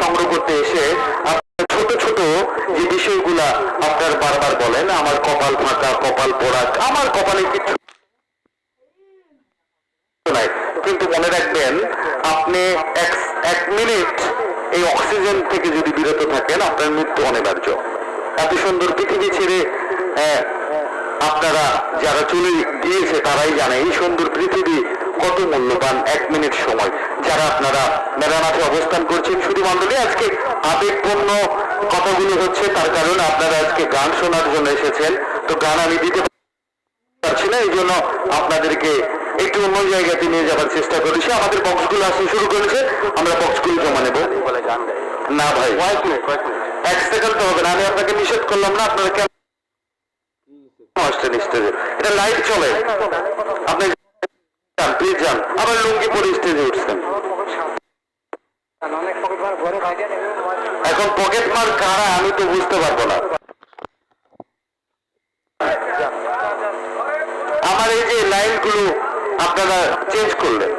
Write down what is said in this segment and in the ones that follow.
সংগ্রহ করতে এসে আপনার ছোট ছোট যে বিষয়গুলা আপনার বারবার বলেন, আমার কপাল ফাঁকা, কপাল পোড়া, আমার কপালে কিছু কিন্তু মনে রাখবেন আপনি এক মিনিট এই অক্সিজেন থেকে যদি বিরত থাকেন আপনার মৃত্যু অনিবার্য। এত সুন্দর পৃথিবী ছেড়ে আহ, আপনারা যারা চলে গিয়েছে তারাই জানে এই সুন্দর পৃথিবী কত মূল্যবান এক মিনিট সময়। যারা আপনারা মেরানাথে অবস্থান করছেন শুধু মন্ডলী আজকে আবেগপূর্ণ কথাগুলো হচ্ছে তার কারণ আপনারা আজকে গান শোনার জন্য এসেছেন। তো গান আমি দিতে পারছি না এই জন্য আপনাদেরকে একটু অন্য জায়গাতে নিয়ে যাওয়ার চেষ্টা করেছি, আমাদের বক্সগুলো আসতে শুরু করেছে, আমরা বক্সগুলো জমা নেব। না ভাই। এক সেকেন্ড তো হবে না, আমি আপনাকে নিষেধ করলাম না, আপনারা কেন স্টেজে এটা লাইভ চলে। আপনি যান প্লিজ যান। আবার লুঙ্গি পরে স্টেজে উঠছেন। এখন পকেট মার কারা, আমি তো বুঝতে পারব না। আমার এই যে লাইনগুলো আপনারা চেঞ্জ করলেন।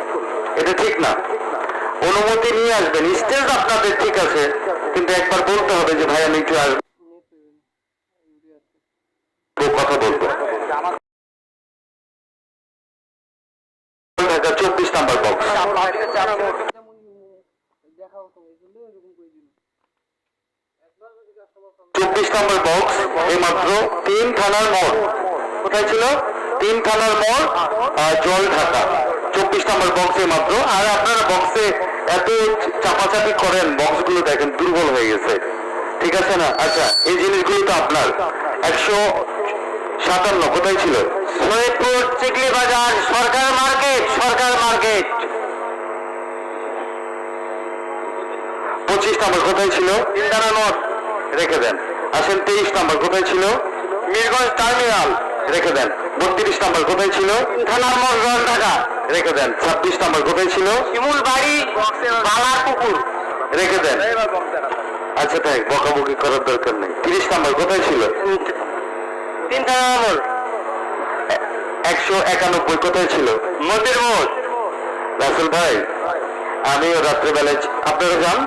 এটা ঠিক না। অনুমতি নিয়ে আসবেন। স্টেজ আপনাদের ঠিক আছে, কিন্তু একবার বলতে হবে যে, ভাই, আমি একটু আসব। কথা বলব। চব্বিশ নাম্বার বক্স চব্বিশ নম্বর বক্স এইমাত্র তিন থানার মোড়। কোথায় ছিল? তিন থানার আর জল ঢাকা। চব্বিশ নম্বর বক্সে মাত্র। আর আপনারা বক্সে এত চাপাচাপি করেন বক্সগুলো দেখেন দুর্বল হয়ে গেছে। ঠিক আছে না? আচ্ছা এই জিনিসগুলো তো আপনার। একশো সাতান্ন কোথায় ছিল? সৈয়দপুর চিকলি বাজার সরকার মার্কেট সরকার মার্কেট। পঁচিশ নম্বর কোথায় ছিল? ইন্দানা নট রেখে দেন। আসেন তেইশ নম্বর কোথায় ছিল? মিরগঞ্জ টার্মিনাল। রেখে দেন। বত্রিশ নম্বর কোথায় ছিল? থানার মোড় ঢাকা। রেখে দেন। ছাব্বিশ নম্বর কোথায় ছিল? শিমুল বাড়ি বালার পুকুর রেখে দেন। আচ্ছা তাই বকাবকি করার দরকার নেই। তিরিশ নম্বর কোথায় ছিল? তিন থানার মোড় একশো একানব্বই কোথায় ছিল? মন্দির মোড় রাসেল ভাই আমিও রাত্রেবেলায় আপনারা যান?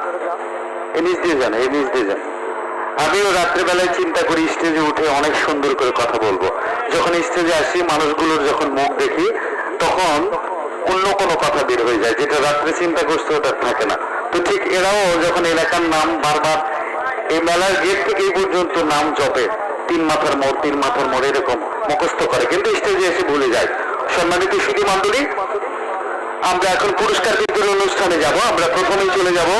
এই নিচ দিয়ে যান এই নিচ দিয়ে যান। আমিও রাত্রেবেলায় চিন্তা করি স্টেজে উঠে অনেক সুন্দর করে কথা বলব। যখন স্টেজে আসি, মানুষগুলোর যখন মুখ দেখি, তখন অন্য কোনো কথা বের হয়ে যায়, যেটা রাত্রে চিন্তা করছে ওটা থাকে না। তো ঠিক এরাও যখন এলাকার নাম বারবার, এই মেলার গেট থেকে এই পর্যন্ত নাম জপে, তিন মাথার মোড়, তিন মাথার মোড় এরকম মুখস্থ করে, কিন্তু স্টেজে এসে ভুলে যায়। সম্মানিত সুধী মন্ডলী আমরা এখন পুরস্কার বিতরণ অনুষ্ঠানে যাব, আমরা প্রথমেই চলে যাব।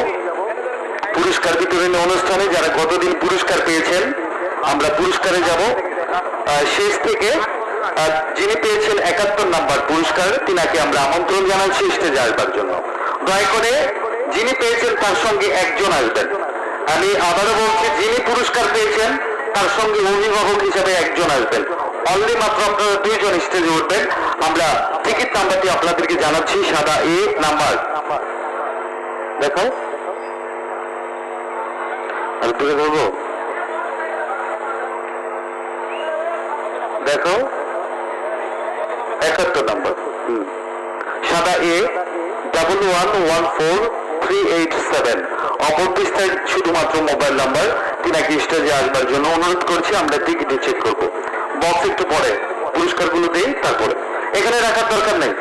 পুরস্কার বিতরণ অনুষ্ঠানে যারা গতদিন পুরস্কার পেয়েছেন, আমরা পুরস্কারে যাব। শেষ থেকে যিনি পেয়েছেন একাত্তর নাম্বার পুরস্কার, তিনাকে আমরা আমন্ত্রণ জানাচ্ছি স্টেজে আসবার জন্য। দয়া করে যিনি পেয়েছেন তার সঙ্গে একজন আসবেন। আমি আবারও বলছি, যিনি পুরস্কার পেয়েছেন, তার সঙ্গে অভিভাবক হিসেবে একজন আসবেন। অনলি মাত্র আপনারা দুইজন স্টেজে উঠবেন। আমরা টিকিট নাম্বারটি আপনাদেরকে জানাচ্ছি, সাদা এ নাম্বার। দেখো তুলে ধরবো? দেখো। একাত্তর নম্বর। সাদা A double one one four three eight seven অপর পৃষ্ঠায় শুধুমাত্র মোবাইল নাম্বার তিনাকে স্টেজে আসবার জন্য অনুরোধ করছি, আমরা টিকিটে চেক করব। বক্স একটু পরে, পুরস্কারগুলো দেই, তারপরে। এখানে রাখার দরকার নেই।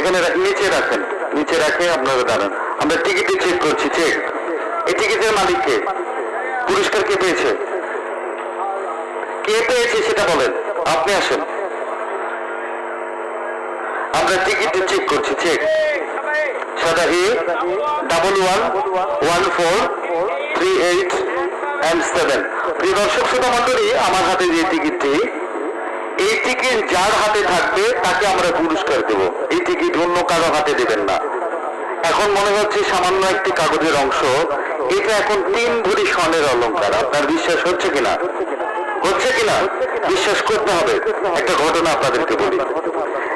এখানে নিচে রাখেন। নিচে রাখে আপনারা দাঁড়ান। আমরা টিকিটে চেক করছি চেক এই টিকিটের মালিককে পুরস্কার কে পেয়েছে? কে পেয়েছে সেটা বলেন। আপনি আসেন। আমরা টিকিটে চেক করছি চেক সাদা double one one four three eight and seven প্রিয় দর্শক, শ্রোতা আমার হাতে যে টিকিটটি, এই টিকিট যার হাতে থাকবে, তাকে আমরা পুরস্কার দেব। এই টিকিট অন্য কারও হাতে দেবেন না। এখন মনে হচ্ছে সামান্য একটি কাগজের অংশ এটা এখন তিন ভরি স্বর্ণের অলংকার, আপনার বিশ্বাস হচ্ছে কিনা? হচ্ছে কিনা? বিশ্বাস করতে হবে। একটা ঘটনা আপনাদেরকে বলি।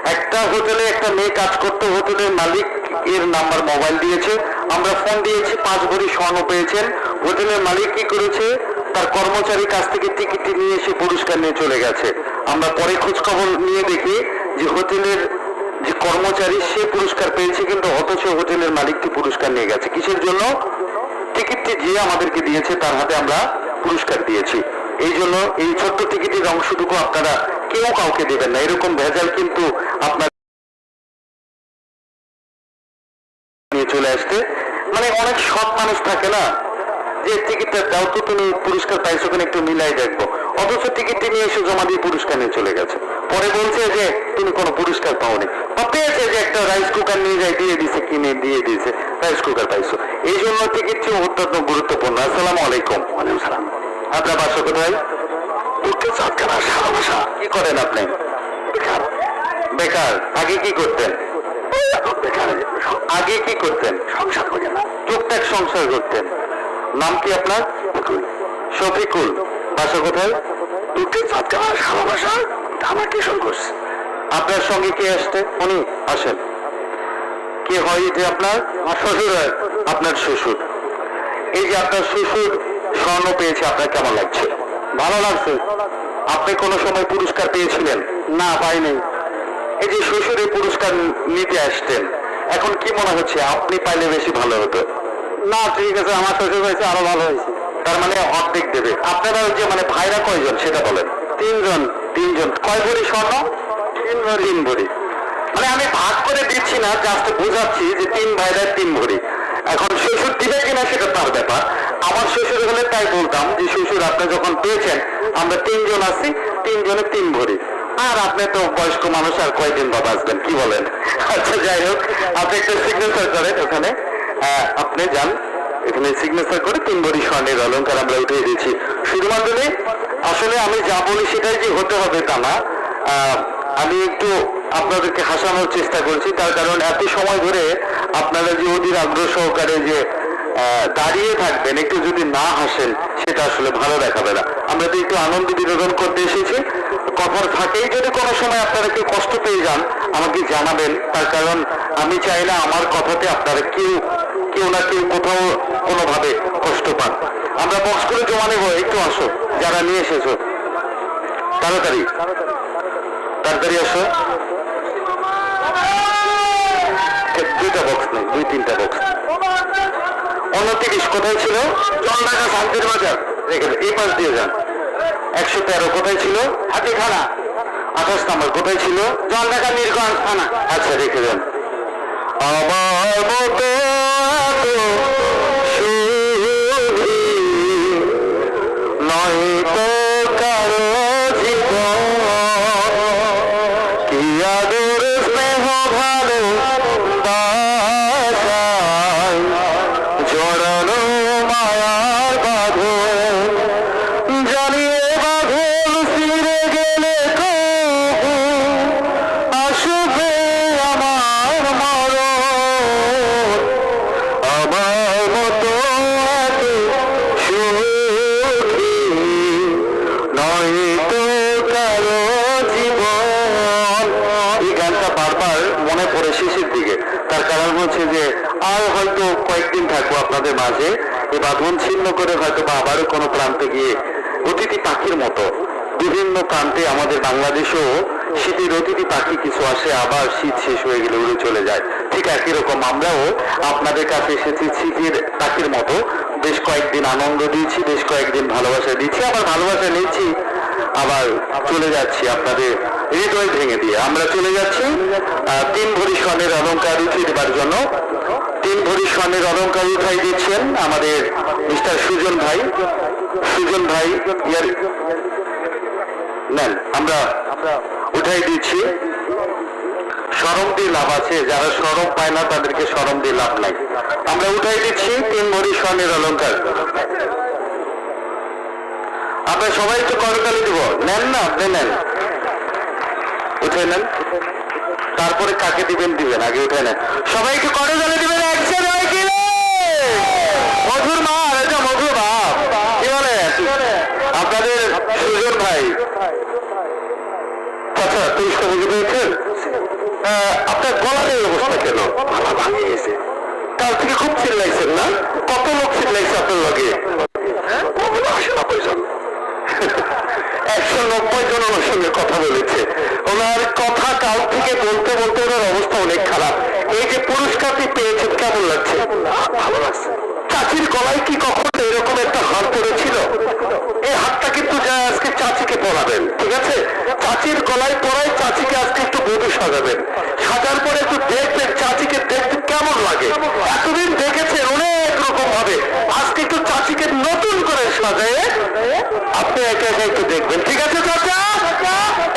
একটা হোটেলে একটা মেয়ে কাজ করতো, হোটেলের মালিক এর নাম্বার মোবাইল দিয়েছে। আমরা ফোন দিয়েছি, পাঁচ ভরি স্বর্ণ পেয়েছেন। হোটেলের মালিক কি করেছে? তার কর্মচারীর কাছ থেকে টিকিট নিয়ে এসে পুরস্কার নিয়ে চলে গেছে। আমরা পরে খোঁজ খবর নিয়ে দেখি যে হোটেলের যে কর্মচারী, সে পুরস্কার পেয়েছে, কিন্তু অথচ হোটেলের মালিকটি পুরস্কার নিয়ে গেছে। কিসের জন্য? টিকিটটি যে আমাদেরকে দিয়েছে, তার হাতে আমরা পুরস্কার দিয়েছি। এই জন্য এই ছোট্ট টিকিটের অংশটুকু আপনারা কেউ কাউকে দেবেন না। এরকম ভেজাল কিন্তু আপনার নিয়ে চলে আসতে মানে অনেক সৎ মানুষ থাকে না টিকিটটা দাও তো তুমি পুরস্কার পাইছো কিনা একটু মিলাই দেখব। অথচ টিকিটটি নিয়ে এসে জমা দিয়ে পুরস্কার নিয়ে চলে গেছে। পরে বলছে যে তুমি কোনো পুরস্কার পাওনি। বা পেয়েছে যে একটা রাইস কুকার নিয়ে যাই দিয়ে দিছে কিনে দিয়ে দিয়েছে রাইস কুকার পাইছো। এই জন্য টিকিটটি অত্যন্ত গুরুত্বপূর্ণ। আসসালামু আলাইকুম। ওয়ালাইকুম সালাম। আপনার বাসা কোথায়? কি করেন আপনি? বেকার। আগে কি করতেন? আগে কি করতেন? সংসার করেন টুকটাক সংসার করতেন। নাম কি আপনার? শফিকুল। বাসা কোথায়? টুকটাক চাঁদখানা সারা বাসা আমার কিশোর করছে আপনার সঙ্গে কে আসতে উনি আসেন। কে হয় যে আপনার? শ্বশুর। হয়। আপনার শ্বশুর। এই যে আপনার শ্বশুর স্বর্ণ পেয়েছে আপনার কেমন লাগছে? ভালো লাগছে। আপনি কোনো সময় পুরস্কার পেয়েছিলেন? না পাইনি। এই যে শ্বশুরে পুরস্কার নিতে আসতেন এখন কি মনে হচ্ছে? আপনি পাইলে বেশি ভালো হতো। না ঠিক আছে আমার শ্বশুর হয়েছে আরও ভালো হয়েছে। তার মানে অর্ধেক দেবে। আপনারা ওই যে মানে ভাইরা কয়জন সেটা বলেন। তিনজন। তিনজন। কয় ভরি স্বর্ণ? তিন ভরি। তিন ভরি। মানে আমি ভাগ করে দিচ্ছি না জাস্ট বোঝাচ্ছি যে তিন ভাইরা তিন ভরি। এখন শ্বশুর দিবে কিনা সেটা তার ব্যাপার। আমার শ্বশুর হলে তাই বলতাম যে শ্বশুর আপনি যখন পেয়েছেন আমরা তিনজন আছি তিনজনে তিন ভরি। আর আপনি তো বয়স্ক মানুষ আর কয়দিন বাবা আসবেন কি বলেন? আচ্ছা যাই হোক আপনি একটা সিগনেচার করেন ওখানে। আপনি যান। এখানে সিগনেচার করে তিন ভরি স্বর্ণের অলঙ্কার আমরা উঠিয়ে দিয়েছি। শুধুমাত্র আসলে আমি যা বলি সেটাই যে হতে হবে তা না। আমি একটু আপনাদেরকে হাসানোর চেষ্টা করছি, তার কারণ এত সময় ধরে আপনারা যে অধীর আগ্রহ সহকারে যে দাঁড়িয়ে থাকবেন, একটু যদি না হাসেন, সেটা আসলে ভালো দেখাবে না। আমরা তো একটু আনন্দ বিনোদন করতে এসেছি। কথার ফাঁকেই যদি কোনো সময় আপনারা কেউ কষ্ট পেয়ে যান, আমাকে জানাবেন। তার কারণ আমি চাই না আমার কথাতে আপনারা কেউ কেউ না কেউ কোথাও কোনোভাবে কষ্ট পান। আমরা বক্সগুলো জমা নেব, একটু আসো, যারা নিয়ে এসেছ। তাড়াতাড়ি। তাড়াতাড়ি আসো। দুইটা বক্স নেই, দুই তিনটা বক্স উনত্রিশ কোথায় ছিল? চন্ডাকা শান্তির বাজার। রেখে। এই পাশ দিয়ে যান। একশো তেরো কোথায় ছিল? হাতিখানা। আঠাশ নম্বর কোথায় ছিল? জলঢাকা নির্গঞ্জ থানা। আচ্ছা রেখে যান। আমার মতো এত এই বাঁধন ছিন্ন করে হয়তো বা আবারও কোনো প্রান্তে গিয়ে অতিথি পাখির মতো বিভিন্ন প্রান্তে আমাদের বাংলাদেশেও শীতের অতিথি পাখি কিছু আসে, আবার শীত শেষ হয়ে গেলে উড়ে চলে যায়। ঠিক একই রকম আমরাও আপনাদের কাছে এসেছি শীতের পাখির মতো। বেশ কয়েকদিন আনন্দ দিয়েছি, বেশ কয়েকদিন ভালোবাসা দিচ্ছি আবার ভালোবাসা নিচ্ছি আবার চলে যাচ্ছি আপনাদের হৃদয় ভেঙে দিয়ে। আমরা চলে যাচ্ছি তিন ভরি স্বর্ণের অলঙ্কার উঠিয়ে দেবার জন্য। তিন ভরি স্বর্ণের অলঙ্কার উঠাই দিচ্ছেন আমাদের মিস্টার সুজন ভাই। সুজন ভাই নেন, আমরা উঠাই দিচ্ছি। সরম দিয়ে লাভ আছে, যারা সরম পায় না তাদেরকে সরম দিয়ে লাভ নাই। আমরা উঠাই দিচ্ছি তিন ভরি স্বর্ণের অলঙ্কার আপনার সবাই একটু করতালি দিব। নেন না, আপনি নেন। উঠে নেন। তারপরে কাকে দিবেন দিবেন, আগে উঠে নেন। সবাই একটু করতালি দিবেন। আপনার গলার এই অবস্থা কেন? কাল থেকে খুব চিল্লাইছেন না? কত লোক চিল্লাইছে আপনার লগে? নব্বই জন? একশো নব্বই জন ওনার সঙ্গে কথা বলেছে। ওনার কথা কাল থেকে বলতে বলতে ওনার অবস্থা অনেক খারাপ। এই যে পুরস্কারটি পেয়েছেন কেমন লাগছে? ভালো লাগছে। চাচির গলায় কি কখনো এরকম একটা হাত পড়েছিল? এই হাতটা কিন্তু যা আজকে চাচিকে পরাবেন, ঠিক আছে? চাচির গলায় পরাই চাচিকে আজকে একটু বধু সাজাবেন। সাজার পরে একটু দেখবেন চাচিকে দেখতে কেমন লাগে। এতদিন দেখেছেন অনেক রকম ভাবে। আজকে একটু চাচিকে নতুন করে সাজায় আপনি একা একা একটু দেখবেন, ঠিক আছে চাচা?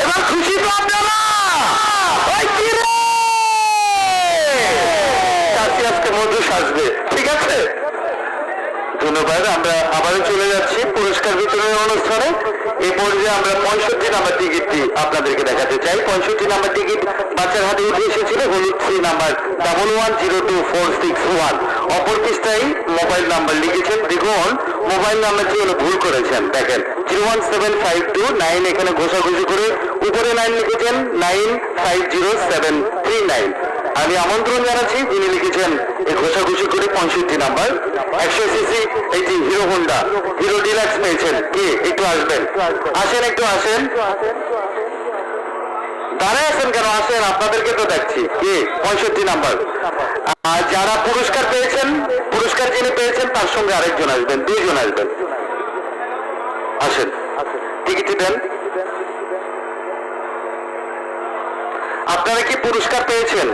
এবার খুশি তো আপনারা? চাচি আজকে মধু সাজবে। ধন্যবাদ। আমরা আবারও চলে যাচ্ছি পুরস্কার বিতরণের অনুষ্ঠানে। এই পর্যায়ে আমরা পঁয়ষট্টি নাম্বার টিকিটটি আপনাদেরকে দেখাতে চাই। পঁয়ষট্টি নাম্বার টিকিট বাচ্চার হাতে উঠে এসেছিল, হলুদ three number double one zero two four six one. অপর পৃষ্ঠায় মোবাইল নাম্বার লিখেছেন, দেখুন, মোবাইল নাম্বারটি হলো ভুল করেছেন। দেখেন, zero one seven five two nine এখানে ঘোষাঘুষি করে উপরে নাইন লিখেছেন, nine five zero seven three nine. আমি আমন্ত্রণ জানাচ্ছি, যিনি লিখেছেন এই ঘোষাঘুষি করে পঁয়ষট্টি নাম্বার। একশো সিসি এই যে হিরো হোন্ডা, হিরো ডিলাক্স পেয়েছেন। কি? একটু আসবেন। আসেন, একটু আসেন। দাঁড়ায় আছেন কেন? আসেন, আপনাদেরকে তো দেখছি। কে? পঁয়ষট্টি নাম্বার। আর যারা পুরস্কার পেয়েছেন, পুরস্কার যিনি পেয়েছেন, তার সঙ্গে আরেকজন আসবেন দুইজন আসবেন। আসেন। টিকিট দেন। আপনারা কি পুরস্কার পেয়েছেন?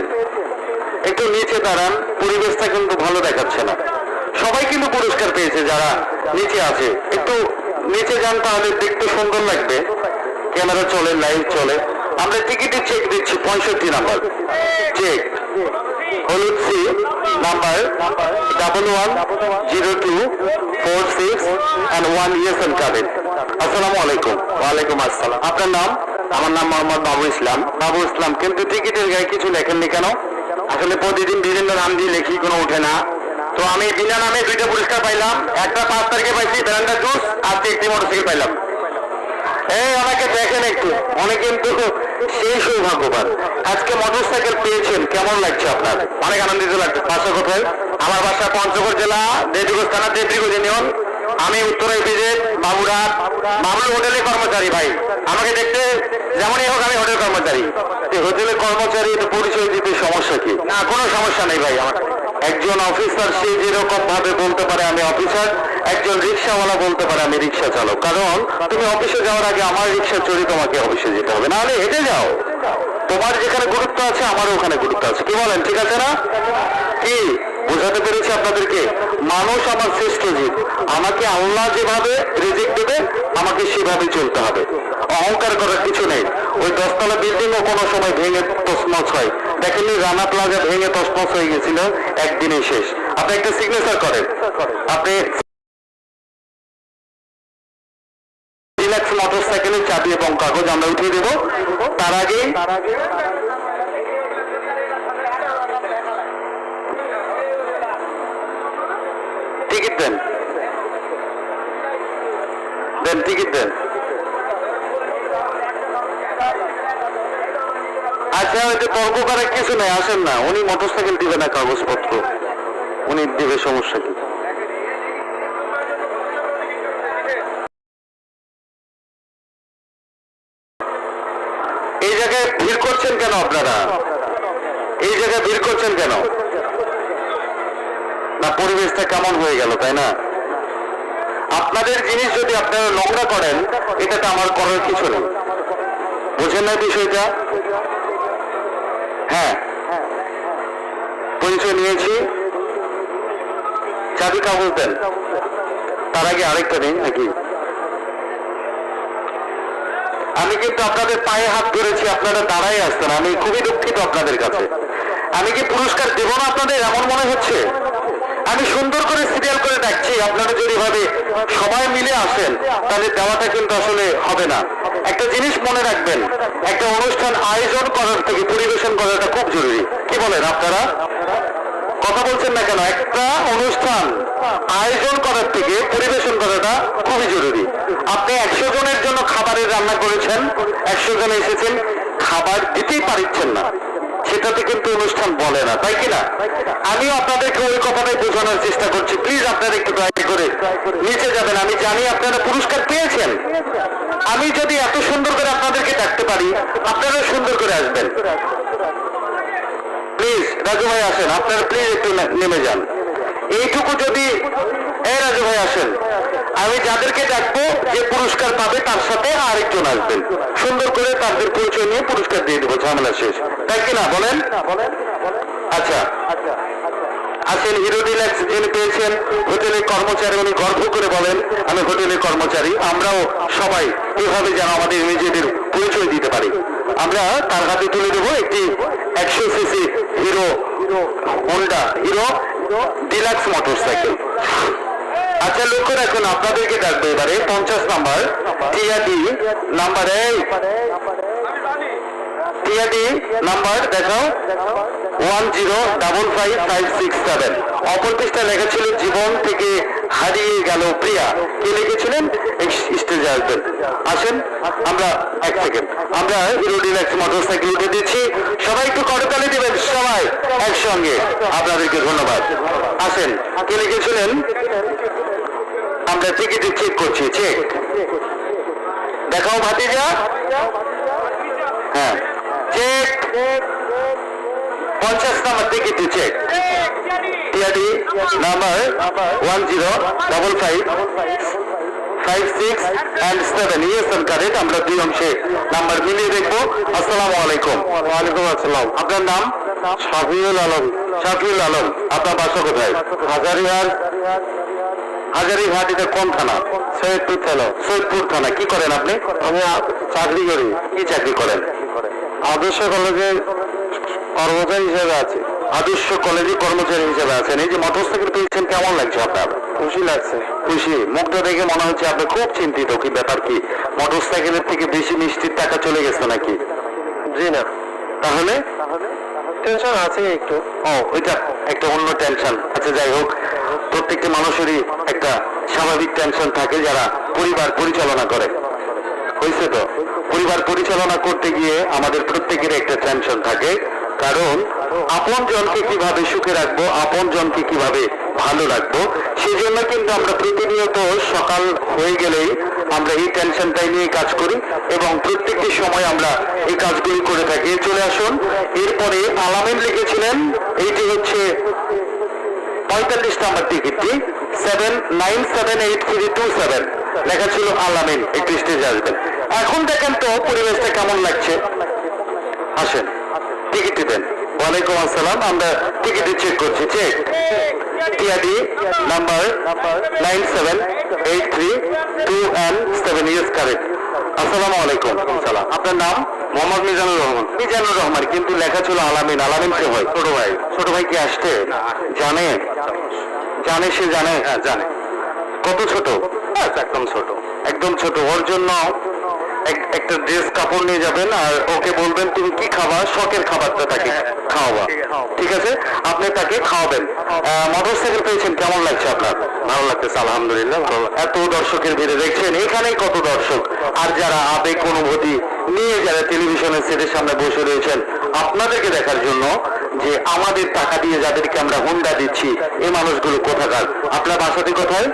একটু নিচে দাঁড়ান, পরিবেশটা কিন্তু ভালো দেখাচ্ছে না। সবাই কিন্তু পুরস্কার পেয়েছে যারা নিচে আছে। একটু নিচে যান তাহলে দেখতে সুন্দর লাগবে। ক্যামেরা চলে, লাইভ চলে। আমরা টিকিটে চেক দিচ্ছি, পঁয়ষট্টি নাম্বার। চেক হলুদ C number double one zero two four six and one yes and কাবিন আসসালামু আলাইকুম। ওয়ালাইকুম আসসালাম। আপনার নাম? আমার নাম মোহাম্মদ বাবু ইসলাম। বাবু ইসলাম, কিন্তু টিকিটের গায়ে কিছু লেখেননি কেন? আসলে প্রতিদিন বিভিন্ন নাম দিয়ে লেখি, কোনো ওঠে না। তো আমি বিনা নামে দুইটা পুরস্কার পাইলাম। একটা পাঁচ তারিখে পাইছি বেরান্ডা জুস, আজকে একটি মোটরসাইকেল পাইলাম। এই, আমাকে দেখেন একটু। অনেক কিন্তু সেই সৌভাগ্যবান। আজকে মোটরসাইকেল পেয়েছেন, কেমন লাগছে আপনার? অনেক আনন্দিত লাগছে। বাসা কোথায়? আমার বাসা পঞ্চগড় জেলা, দেবীগঞ্জ থানা, দেবীগঞ্জ ইউনিয়ন। আমি উত্তর এপিজে বাবুরাট বাবুল হোটেলের কর্মচারী ভাই। আমাকে দেখতে যেমনই হোক আমি হোটেল কর্মচারী। হোটেলের কর্মচারী এটা পরিচয় দিতে সমস্যা কি? না, কোনো সমস্যা নেই ভাই আমার। একজন অফিসার, সে যেরকম ভাবে বলতে পারে আমি অফিসার, একজন রিক্সাওয়ালা বলতে পারে আমি রিক্সা চালক। কারণ, তুমি অফিসে যাওয়ার আগে আমার রিক্সা চড়ে তোমাকে অফিসে যেতে হবে। নাহলে হেঁটে যাও। তোমার যেখানে গুরুত্ব আছে, আমারও ওখানে গুরুত্ব আছে। কি বলেন, ঠিক আছে না? কি বোঝাতে পেরেছি আপনাদেরকে? মানুষ আমার শ্রেষ্ঠ জীব। আমাকে আল্লাহ যেভাবে রিজিক দেবে, আমাকে সেভাবে চলতে হবে। অহংকার করার কিছু নেই। ওই দশতলা বিল্ডিং ও কোনো সময় ভেঙে তসমস হয়। দেখেননি, রানা প্লাজা ভেঙে তসমস হয়ে গেছিল, একদিনেই শেষ। আপনি একটা সিগনেচার করেন। আপনি রিল্যাক্স মোটর সাইকেলের চাবি এবং কাগজ আমরা উঠিয়ে দেবো। তার আগে টিকিট দেন। দেন, টিকিট দেন। আচ্ছা ওইটা তর্ক করার কিছু নেই, আসেন না। উনি মোটরসাইকেল দিবে না কাগজপত্র। উনি দিবে সমস্যা কি? তাই না? আপনাদের জিনিস যদি আপনারা নোংরা করেন, এটাতে আমার করার কিছু নেই। বুঝেন না বিষয়টা? হ্যাঁ। পরিচয় নিয়েছি। চাবি কাগজ দেন। তার আগে আরেকটা নেই নাকি? আমি কিন্তু আপনাদের পায়ে হাত ধরেছি, আপনারা দাঁড়াই আসতেন। আমি খুবই দুঃখিত আপনাদের কাছে। আমি কি পুরস্কার দেবো না আপনাদের, এমন মনে হচ্ছে? আমি সুন্দর করে সিরিয়াল করে ডাকছি আপনারা যদি ভাবে সবাই মিলে আসেন, তাহলে দেওয়াটা কিন্তু আসলে হবে না। একটা জিনিস মনে রাখবেন, একটা অনুষ্ঠান আয়োজন করার থেকে পরিবেশন করাটা খুব জরুরি। কি বলেন আপনারা? কথা বলছেন না কেন? একটা অনুষ্ঠান আয়োজন করার থেকে পরিবেশন করাটা খুবই জরুরি। আপনি একশো জনের জন্য খাবারের রান্না করেছেন, একশো জন এসেছেন, খাবার দিতেই পারছেন না। সেটাতে কিন্তু অনুষ্ঠান বলে না, তাই কিনা? আমিও আপনাদেরকে ওই কথাটাই বোঝানোর চেষ্টা করছি। প্লিজ আপনারা একটু দয়া করে নিচে যাবেন। আমি জানি আপনারা পুরস্কার পেয়েছেন। আমি যদি এত সুন্দর করে আপনাদেরকে ডাকতে পারি আপনারা সুন্দর করে আসবেন। প্লিজ রাজু ভাই আসেন। আপনারা প্লিজ একটু নেমে যান। এইটুকু যদি, এই রাজু ভাই আসেন। আমি যাদেরকে ডাকবো যে পুরস্কার পাবে তার সাথে আরেকজন আসবেন। সুন্দর করে তাদের পরিচয় নিয়ে পুরস্কার দিয়ে দেবো, ঝামেলা শেষ। তাই কিনা বলেন? আচ্ছা। আছেন হিরো ডিলাক্স যিনি পেয়েছেন হোটেলের কর্মচারী, উনি গর্ব করে বলেন, আমি হোটেলের কর্মচারী, আমরাও সবাই এভাবে যেন আমাদের নিজেদের পরিচয় দিতে পারি। আমরা তার হাতে তুলে দেবো একটি একশো CC Hero, Honda Hero Deluxe motorcycle. আচ্ছা লক্ষ্য রাখুন, আপনাদেরকে ডাকবো এবারে, পঞ্চাশ নাম্বার। টিআরডি নাম্বার এই নাম্বার দেখাও। One zero double five five six seven অপর পৃষ্ঠায় লেখা ছিল, জীবন থেকে হারিয়ে গেল প্রিয়া। কে লিখেছিলেন? স্টেজে আসবেন আসেন, আমরা এক সেকেন্ড আমরা হিরো ডিলাক্স মোটরসাইকেল উঠে দিচ্ছি। সবাই একটু করতালি দেবেন, সবাই একসঙ্গে। আপনাদেরকে ধন্যবাদ। আসেন, কে লিখেছিলেন? আমরা টিকিট চেক করছি চেক দেখাও ভাতিজা। হ্যাঁ। চেক পঞ্চাশ number ticket check TRD number one zero double five five six and seven. আমরা দুই অংশে নাম্বার মিলিয়ে দেখব। আসসালামু আলাইকুম। ওয়ালাইকুম আসসালাম। আপনার নাম? শাফিউল আলম। শাফিউল আলম। আপনার বাসা কোথায়? হাজারিঘাট এটা কোন থানা সৈয়দপুর থানা। সৈয়দপুর থানা। কি করেন আপনি? আমি চাকরি করি। কি চাকরি করেন? আদর্শ কলেজে কর্মচারী হিসেবে আছে। আদর্শ কলেজে কর্মচারী হিসেবে আছেন। এই যে মোটরসাইকেল পেয়েছেন কেমন লাগছে আপনার? খুশি লাগছে। খুশি। মুখটা দেখে মনে হচ্ছে আপনি খুব চিন্তিত। কি ব্যাপার কি? মোটরসাইকেলের থেকে বেশি মিষ্টির টাকা চলে গেছে নাকি? জি না। তাহলে? টেনশন আছে একটু। ও ওইটা একটা অন্য টেনশন। আচ্ছা যাই হোক। প্রত্যেকটা মানুষেরই একটা স্বাভাবিক টেনশন থাকে যারা পরিবার পরিচালনা করে। হয়েছে তো? পরিবার পরিচালনা করতে গিয়ে আমাদের প্রত্যেকের একটা টেনশন থাকে। কারণ আপন জনকে কীভাবে সুখে রাখব আপন জনকে কীভাবে ভালো রাখব সেই জন্য কিন্তু আমরা প্রতিনিয়ত সকাল হয়ে গেলেই আমরা এই টেনশনটাই নিয়ে কাজ করি এবং প্রত্যেকটি সময় আমরা এই কাজগুলি করে থাকি। চলে আসুন, এরপরে আলামিন লিখেছিলেন, এইটি হচ্ছে পঁয়তাল্লিশ number টিকিটটি seven nine seven eight three two seven লেখা ছিল আলামিন একটু স্টেজে আসবেন। এখন দেখেন তো পরিবেশটা কেমন লাগছে? আসেন টিকিট দেন। ওয়ালাইকুম আসসালাম, আমরা টিকিট চেক করছি। Check TRD number nine seven eight three two and seven years correct আসসালামু আলাইকুম। আপনার নাম? মোহাম্মদ মিজানুর রহমান। মিজানুর রহমান কিন্তু লেখা ছিল আলামিন। আলামিন কে হয়? ছোট ভাই। ছোট ভাই কি আসছে? জানে? জানে সে জানে? হ্যাঁ জানে। কত ছোট? একদম ছোট। একদম ছোট। ওর জন্য একটা ড্রেস কাপড় নিয়ে যাবেন আর ওকে বলবেন তুমি কি খাবা? শখের খাবারটা তাকে খাওয়াবা। ঠিক আছে আপনি তাকে খাওয়াবেন। মোটরসাইকেল পেয়েছেন কেমন লাগছে আপনার? ভালো লাগতেছে আলহামদুলিল্লাহ ভালো এত দর্শকের ভিড়ে দেখছেন এখানেই কত দর্শক। আর যারা আবেগ অনুভূতি নিয়ে যারা টেলিভিশনের সেটের সামনে বসে রয়েছেন, আপনাদেরকে দেখার জন্য যে আমাদের টাকা দিয়ে যাদেরকে আমরা হুন্ডা দিচ্ছি, এই মানুষগুলো কোথাকার? আপনার বাসাতে কোথায়?